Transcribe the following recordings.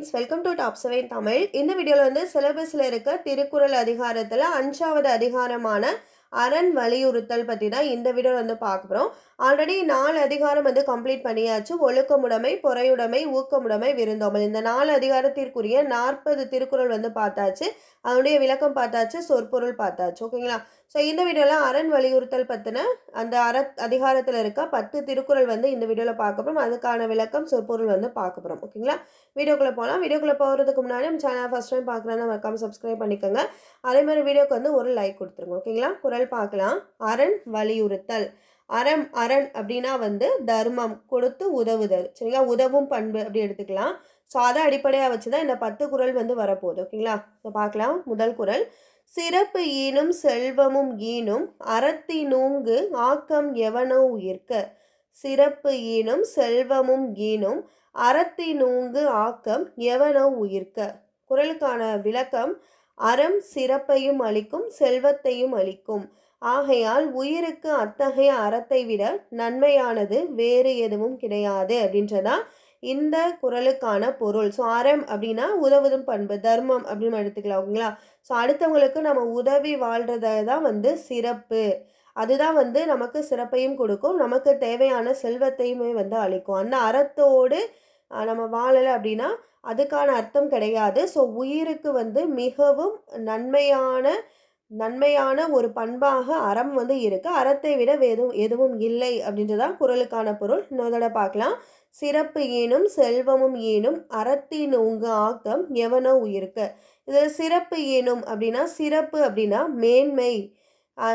Friends welcome to top seven Tamil இந்த வீடியோவில் வந்து சிலபஸில் இருக்க திருக்குறள் அதிகாரத்தில் அஞ்சாவது அதிகாரமான அரண் வலியுறுத்தல் பற்றி தான் இந்த வீடியோவில் வந்து பார்க்குறோம் ஆல்ரெடி நாலு அதிகாரம் வந்து கம்ப்ளீட் பண்ணியாச்சு. ஒழுக்கமுடைமை பொறையுடைமை ஊக்கமுடைமை விருந்தோமல் இந்த நாலு அதிகாரத்திற்குரிய நாற்பது திருக்குறள் வந்து பார்த்தாச்சு. அதனுடைய விளக்கம் பார்த்தாச்சு சொற்பொருள் பார்த்தாச்சு. ஓகேங்களா? ஸோ இந்த வீடியோவில் அரண் வலியுறுத்தல் பற்றின அந்த அற அதிகாரத்தில் இருக்க பத்து திருக்குறள் வந்து இந்த வீடியோவில் பார்க்க போகிறோம் அதுக்கான விளக்கம் சொற்பொருள் வந்து பார்க்க போகிறோம் ஓகேங்களா? வீடியோக்குள்ளே போகலாம் வீடியோக்குள்ளே போகிறதுக்கு முன்னாடி நம்ம சேனல் ஃபஸ்ட் டைம் பார்க்குறதா மறக்காமல் சப்ஸ்கிரைப் பண்ணிக்கோங்க. அதே மாதிரி வீடியோக்கு வந்து ஒரு லைக் கொடுத்துருங்க. ஓகேங்களா? குரல் பார்க்கலாம். அரண் வலியுறுத்தல். அறம் அரண் அப்படின்னா வந்து தர்மம் கொடுத்து உதவுதல். சரிங்களா? உதவும் பண்பு அப்படி எடுத்துக்கலாம். ஸோ அதை அடிப்படையாக வச்சு தான் இந்த பத்து குரல் வந்து வரப்போகுது. ஓகேங்களா ஸோ பார்க்கலாம் முதல் குரல். சிறப்பு ஈனும் செல்வமும் ஈனும் அறத்தினூங்கு ஆக்கம் எவனோ உயிர்க்க. சிறப்பு ஈனும் செல்வமும் ஈனும் அறத்தினூங்கு ஆக்கம் எவனோ உயிர்க்க. குரலுக்கான விளக்கம் அறம் சிறப்பையும் அளிக்கும் செல்வத்தையும் அளிக்கும். ஆகையால் உயிருக்கு அத்தகைய அறத்தை விட நன்மையானது வேறு எதுவும் கிடையாது. அப்படின்றதான் இந்த குரலுக்கான பொருள். ஸோ அறம் அப்படின்னா உதவுதும் பண்பு தர்மம் அப்படின்னு எடுத்துக்கலாம் ஓகேங்களா? ஸோ அடுத்தவங்களுக்கு நம்ம உதவி வாழ்கிறத தான் வந்து சிறப்பு. அதுதான் வந்து நமக்கு சிறப்பையும் கொடுக்கும். நமக்கு தேவையான செல்வத்தையுமே வந்து அளிக்கும். அந்த அறத்தோடு நம்ம வாழலை அப்படின்னா அதுக்கான அர்த்தம் கிடையாது. ஸோ உயிருக்கு வந்து மிகவும் நன்மையான நன்மையான ஒரு பண்பாக அறம் வந்து இருக்குது அறத்தை விட எதுவும் எதுவும் இல்லை அப்படின்றதான் குரலுக்கான பொருள். இன்னொரு பார்க்கலாம். சிறப்பு ஈனும் செல்வமும் ஈனும் அறத்தின் உங்க ஆக்கம் எவனோ உயிருக்கு. இதில் சிறப்பு ஈனும் அப்படின்னா சிறப்பு அப்படின்னா மேன்மை.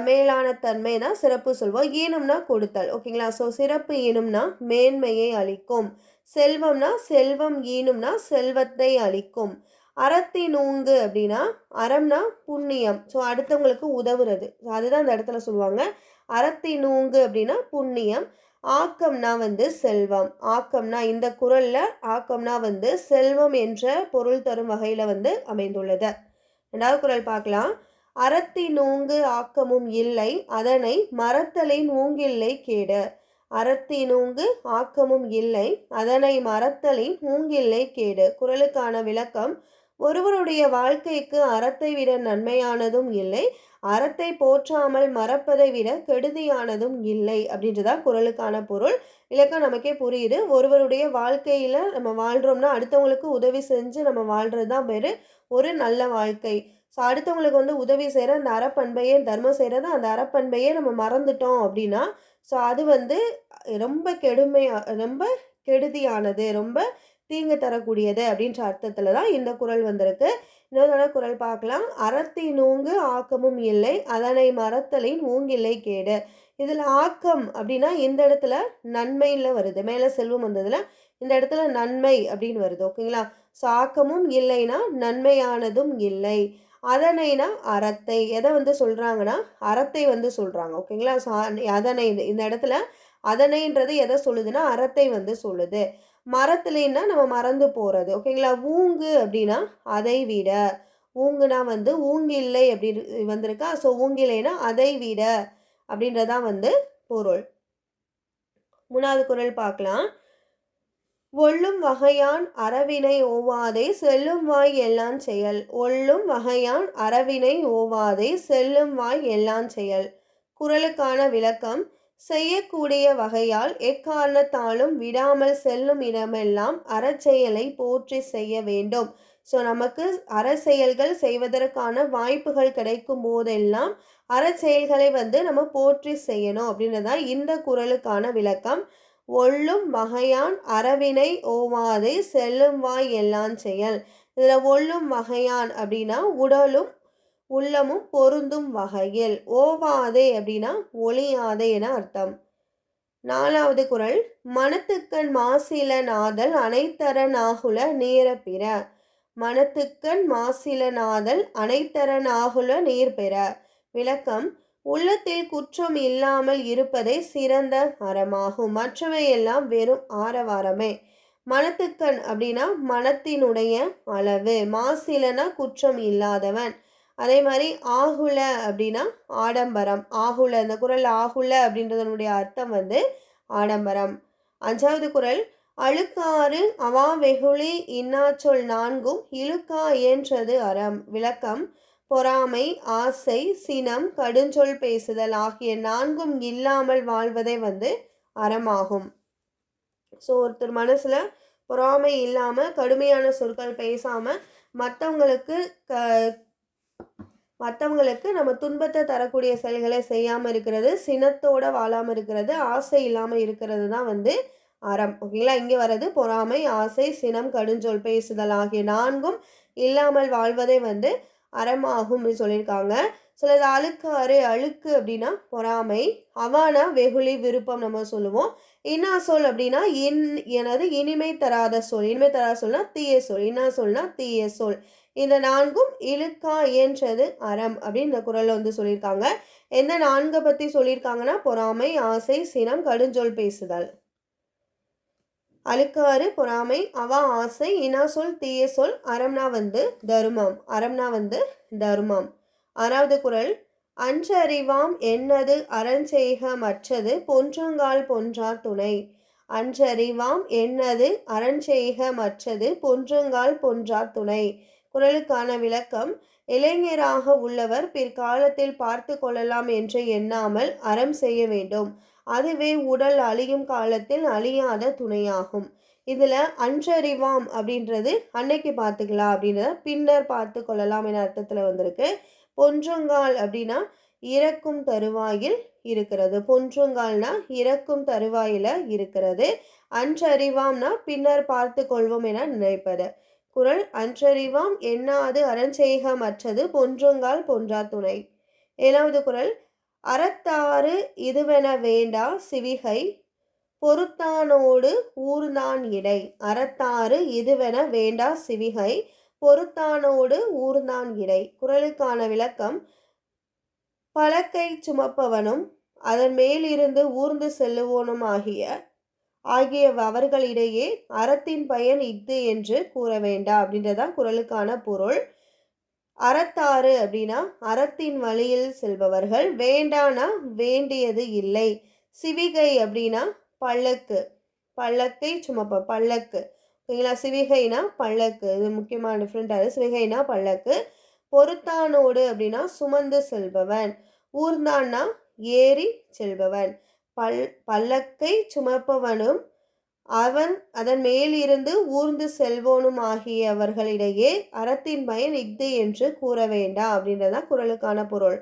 மேலான தன்மை தான் சிறப்பு சொல்வோம். ஈனும்னா கொடுத்தல். ஓகேங்களா? ஸோ சிறப்பு ஈனும்னா மேன்மையை அளிக்கும். செல்வம்னா செல்வம் ஈனும்னா செல்வத்தை அளிக்கும். அறத்தினூங்கு அப்படின்னா அறம்னா புண்ணியம். ஸோ அடுத்தவங்களுக்கு உதவுறது. ஸோ அதுதான் அந்த இடத்துல சொல்லுவாங்க. அறத்தினூங்கு அப்படின்னா புண்ணியம். ஆக்கம்னா வந்து செல்வம். ஆக்கம்னா இந்த குரலில் ஆக்கம்னா வந்து செல்வம் என்ற பொருள் தரும் வகையில் வந்து அமைந்துள்ளது. ரெண்டாவது குரல் பார்க்கலாம். அறத்தினூங்கு ஆக்கமும் இல்லை. அதனை மரத்தலை நூங்கில்லை கேட. அறத்தினூங்கு ஆக்கமும் இல்லை. அதனை மரத்தலின் மூங்கில்லை கேடு. குரலுக்கான விளக்கம் ஒருவருடைய வாழ்க்கைக்கு அறத்தை விட நன்மையானதும் இல்லை அறத்தை போற்றாமல் மறப்பதை விட கெடுதியானதும் இல்லை அப்படின்றதான் குரலுக்கான பொருள். இலக்கம் நமக்கே புரியுது. ஒருவருடைய வாழ்க்கையில் நம்ம வாழ்கிறோம்னா அடுத்தவங்களுக்கு உதவி செஞ்சு நம்ம வாழ்கிறது தான் பேர் ஒரு நல்ல வாழ்க்கை. ஸோ அடுத்தவங்களுக்கு வந்து உதவி செய்கிற அந்த அறப்பண்பையே தர்மம் செய்கிறது அந்த அறப்பண்பையே நம்ம மறந்துட்டோம் அப்படின்னா ஸோ அது வந்து ரொம்ப கெடுமையாக ரொம்ப கெடுதியானது ரொம்ப தீங்கு தரக்கூடியது அப்படின்ற அர்த்தத்தில் தான் இந்த குரல் வந்திருக்கு. இன்னொரு குரல் பார்க்கலாம். அறத்தை நூங்கு ஆக்கமும் இல்லை அதனை மறத்தலின் ஊங்கில்லை கேடு. இதில் ஆக்கம் அப்படின்னா இந்த இடத்துல நன்மையில் வருது. மேலே செல்வம் வந்ததில் இந்த இடத்துல நன்மை அப்படின்னு வருது. ஓகேங்களா? ஸோ ஆக்கமும் இல்லைன்னா நன்மையானதும் இல்லை. அதனைனா அறத்தை. எதை வந்து சொல்கிறாங்கன்னா அறத்தை வந்து சொல்கிறாங்க ஓகேங்களா? ஸோ அதனை இந்த இடத்துல அதனைன்றது எதை சொல்லுதுன்னா அறத்தை வந்து சொல்லுது. மரத்துலேன்னா நம்ம மறந்து போகிறது ஓகேங்களா? ஊங்கு அப்படின்னா அதை விட. ஊங்குனா வந்து ஊங்கில்லை அப்படி வந்திருக்கா? ஸோ ஊங்கில்லைனா அதை விட அப்படின்றதான் வந்து பொருள். மூணாவது குரல் பார்க்கலாம். ஒள்ளும் வகையான் அறவினை ஓவாதே செல்லும் வாய் எல்லாம் செயல். ஒள்ளும் வகையான் அறவினை ஓவாதே செல்லும் வாய் எல்லாம் செயல். குரலுக்கான விளக்கம் செய்யக்கூடிய வகையால் எக்காரணத்தாலும் விடாமல் செல்லும் இடமெல்லாம் அறச்செயலை போற்றி செய்ய வேண்டும். ஸோ நமக்கு அறச்செயல்கள் செய்வதற்கான வாய்ப்புகள் கிடைக்கும் போதெல்லாம் அறச்செயல்களை வந்து நம்ம போற்றி செய்யணும் அப்படின்றதான் இந்த குரலுக்கான விளக்கம். ஒள்ளும் வகையான் அறவினை ஓவாது செல்லும் வாய் எல்லாம் செயல். இதில் ஒள்ளும் வகையான் அப்படின்னா உடலும் உள்ளமும் பொருந்தும் வகையில். ஓவாதே அப்படின்னா ஒளியாதே என அர்த்தம். நாலாவது குரல் மனத்துக்கண் மாசில நாதல் அனைத்தர நாகுல நீர பிற. மனத்துக்கண் மாசில நாதல் அனைத்தர நாகுல நீர் பெற. விளக்கம் உள்ளத்தில் குற்றம் இல்லாமல் இருப்பதே சிறந்த அறமாகும். மற்றவையெல்லாம் வெறும் ஆரவாரமே. மனத்துக்கண் அப்படின்னா மனத்தினுடைய அளவு. மாசிலனா குற்றம் இல்லாதவன். அதே மாதிரி ஆகுல அப்படின்னா ஆடம்பரம். ஆகுல இந்த குரல் ஆகுல அப்படின்றதனுடைய அர்த்தம் வந்து ஆடம்பரம். அஞ்சாவது குரல் அழுக்காறு அவா வெகுளி இன்னாச்சொல் நான்கும் இழுக்கா இயன்றது அறம். விளக்கம் பொறாமை ஆசை சினம் கடுஞ்சொல் பேசுதல் ஆகிய நான்கும் இல்லாமல் வாழ்வதே வந்து அறமாகும். ஸோ ஒருத்தர் மனசில் பொறாமை இல்லாமல் கடுமையான சொற்கள் பேசாமல் மற்றவங்களுக்கு க மற்றவங்களுக்கு நம்ம துன்பத்தை தரக்கூடிய செயல்களை செய்யாமல் இருக்கிறது சினத்தோட வாழாமல் இருக்கிறது ஆசை இல்லாமல் இருக்கிறது தான் வந்து அறம். ஓகேங்களா இங்கே வர்றது பொறாமை ஆசை சினம் கடுஞ்சொல் பேசுதல் ஆகிய நான்கும் இல்லாமல் வாழ்வதே வந்து அறமாகும் அப்படின்னு சொல்லியிருக்காங்க. சிலது அழுக்காறு அழுக்கு அப்படின்னா பொறாமை அவானா வெகுளி விருப்பம் நம்ம சொல்லுவோம். இன்னா சொல் அப்படின்னா இன் எனது இனிமை தராத சொல். இனிமை தராத சொல்னா தீய சொல். இன்னா சொல்னா தீய சொல். இந்த நான்கும் இழுக்கா இயன்றது அறம் அப்படின்னு இந்த குரலில் வந்து சொல்லியிருக்காங்க. எந்த நான்கை பற்றி சொல்லியிருக்காங்கன்னா பொறாமை ஆசை சினம் கடுஞ்சொல் பேசுதல். அழுக்காறு பொறாமை அவா ஆசை இனா சொல் தீய சொல் அறம்னா வந்து தர்மம் அறம்னா வந்து தர்மம். ஆறாவது குரல் அன்றறிவாம் என்னது அறஞ்செய்க மற்றது பொன்றுங்கால் பொன்றார் துணை. அன்றறிவாம் என்னது அறஞ்செய்க மற்றது பொன்றுங்கால் பொன்றார் துணை. குரலுக்கான விளக்கம் இளைஞராக உள்ளவர் பிற்காலத்தில் பார்த்து கொள்ளலாம் என்று எண்ணாமல் அறம் செய்ய வேண்டும். அதுவே உடல் அழியும் காலத்தில் அழியாத துணையாகும். இதில் அன்றறிவாம் அப்படின்றது அன்னைக்கு பார்த்துக்கலாம் அப்படின்றத பின்னர் பார்த்து கொள்ளலாம் என அர்த்தத்தில் வந்திருக்கு. பொன்றுங்கால் அப்படின்னா இறக்கும் தருவாயில் இருக்கிறது. பொன்றுங்கால்னா இறக்கும் தருவாயில் இருக்கிறது. அன்றறிவாம்னா பின்னர் பார்த்து கொள்வோம் என நினைப்பது. குரல் அன்றறிவாம் எண்ணாது அறஞ்செய்கமற்றது பொன்றுங்கால் பொன்றா துணை ஏழாவது குரல் அறத்தாறு இதுவென வேண்டா சிவிகை பொறுத்தானோடு ஊர்தான் இடை அறத்தாறு இதுவென வேண்டா சிவிகை பொறுத்தானோடு ஊர்ந்தான் இடை குரலுக்கான விளக்கம் பழக்கை சுமப்பவனும் அதன் மேலிருந்து ஊர்ந்து செல்லுவோனும் ஆகிய ஆகிய அவர்களிடையே அறத்தின் பயன் இஃது என்று கூற வேண்டாம் அப்படின்றதான் குரலுக்கான பொருள். அறத்தாறு அப்படின்னா அறத்தின் வழியில் செல்பவர்கள். வேண்டானா வேண்டியது இல்லை. சிவிகை அப்படின்னா பல்லக்கு. பல்லக்கை சுமப்ப பல்லக்கு. ஓகேங்களா? சிவிகைனா பல்லக்கு. இது முக்கியமான டிஃப்ரெண்ட்டாக சிவிகைனா பல்லக்கு. பொருத்தானோடு அப்படின்னா சுமந்து செல்பவன். ஊர்ந்தான்னா ஏறி செல்பவன். பல் பல்லக்கை சுமப்பவனும் அவன் அதன் மேலிருந்து ஊர்ந்து செல்வோனும் ஆகியவர்களிடையே அறத்தின் பயன் இஃது என்று கூற வேண்டாம் அப்படின்றதான் குரலுக்கான பொருள்.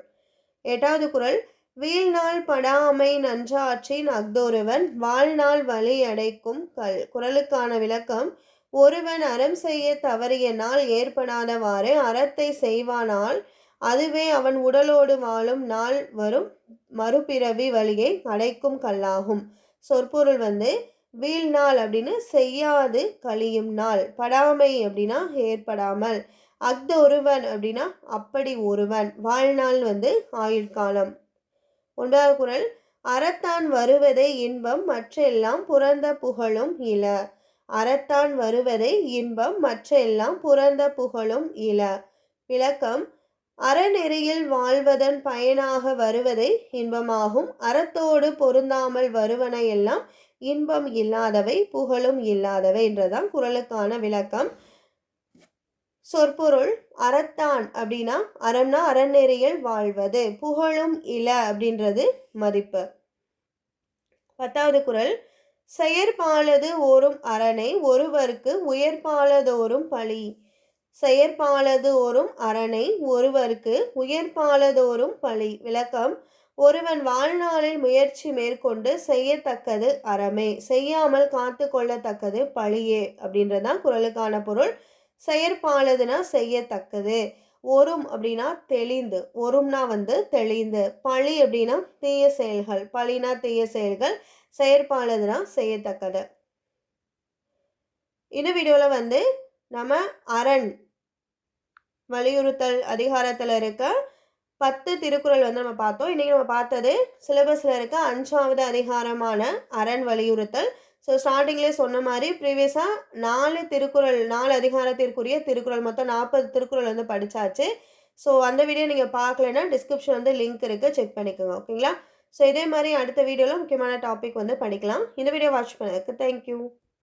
எட்டாவது குரல் வீழ்நாள் படாமை நன்றாற்றின் அக்தொருவன் வாழ்நாள் வழி அடைக்கும் கல். குரலுக்கான விளக்கம் ஒருவன் அறம் செய்ய தவறிய நாள் ஏற்படாதவாறு அறத்தை செய்வானால் அதுவே அவன் உடலோடு வாழும் நாள் வரும் மறுபிறவி வழியை அடைக்கும் கல்லாகும். சொற்பொருள் வந்து வீழ்நாள் அப்படின்னு செய்யாது கழியும் நாள். படாமை அப்படின்னா ஏற்படாமல். அக்த ஒருவன் அப்படின்னா அப்படி ஒருவன். வாழ்நாள் வந்து ஆயுட்காலம் ஒன்றாவது குரல் அறத்தான் வருவதே இன்பம் மற்றெல்லாம் புறந்த புகழும் இல. அறத்தான் வருவதே இன்பம் மற்றெல்லாம் புறந்த புகழும் இல. விளக்கம் அறநெறியில் வாழ்வதன் பயனாக வருவதே இன்பமாகும். அறத்தோடு பொருந்தாமல் வருவன எல்லாம் இன்பம் இல்லாதவை புகழும் இல்லாதவை என்றதான் குரலுக்கான விளக்கம். சொற்பொருள் அறத்தான் அப்படின்னா அறம்னா அறநெறியில் வாழ்வது புகழும் இல அப்படின்றது மதிப்பு. பத்தாவது குரல் செயற்பாலது ஓரும் அரணை ஒருவருக்கு உயர்பாலதோறும் பழி. செயற்பாலதோறும் அரணை ஒருவருக்கு உயர்பாலதோறும் பழி விளக்கம். ஒருவன் வாழ்நாளில் முயற்சி மேற்கொண்டு செய்யத்தக்கது அறமே. செய்யாமல் காத்து கொள்ளத்தக்கது பழியே அப்படின்றதான் குரலுக்கான பொருள். செயற்பாலதுனா செய்யத்தக்கது. ஒரும் அப்படின்னா தெளிந்து. ஒரும்னா வந்து தெளிந்து. பழி அப்படின்னா தீய செயல்கள். பழினா தீய செயல்கள். செயற்பாலதுனா செய்யத்தக்கது. இந்த வீடியோவில் வந்து நம்ம அரண் வலியுறுத்தல் அதிகாரத்தில் இருக்க பத்து திருக்குறள் வந்து நம்ம பார்த்தோம். இன்றைக்கி நம்ம பார்த்தது சிலபஸில் இருக்க அஞ்சாவது அதிகாரமான அரண் வலியுறுத்தல். ஸோ ஸ்டார்டிங்லேயே சொன்ன மாதிரி ப்ரீவியஸாக நாலு திருக்குறள் நாலு அதிகாரத்திற்குரிய திருக்குறள் மொத்தம் நாற்பது திருக்குறள் வந்து படித்தாச்சு ஸோ அந்த வீடியோ நீங்கள் பார்க்கலன்னா டிஸ்கிரிப்ஷன் வந்து லிங்க் இருக்குது செக் பண்ணிக்கோங்க. ஓகேங்களா ஸோ இதே மாதிரி அடுத்த வீடியோவில் முக்கியமான டாபிக் வந்து படிக்கலாம். இந்த வீடியோ வாட்ச் பண்ணதுக்கு தேங்க்யூ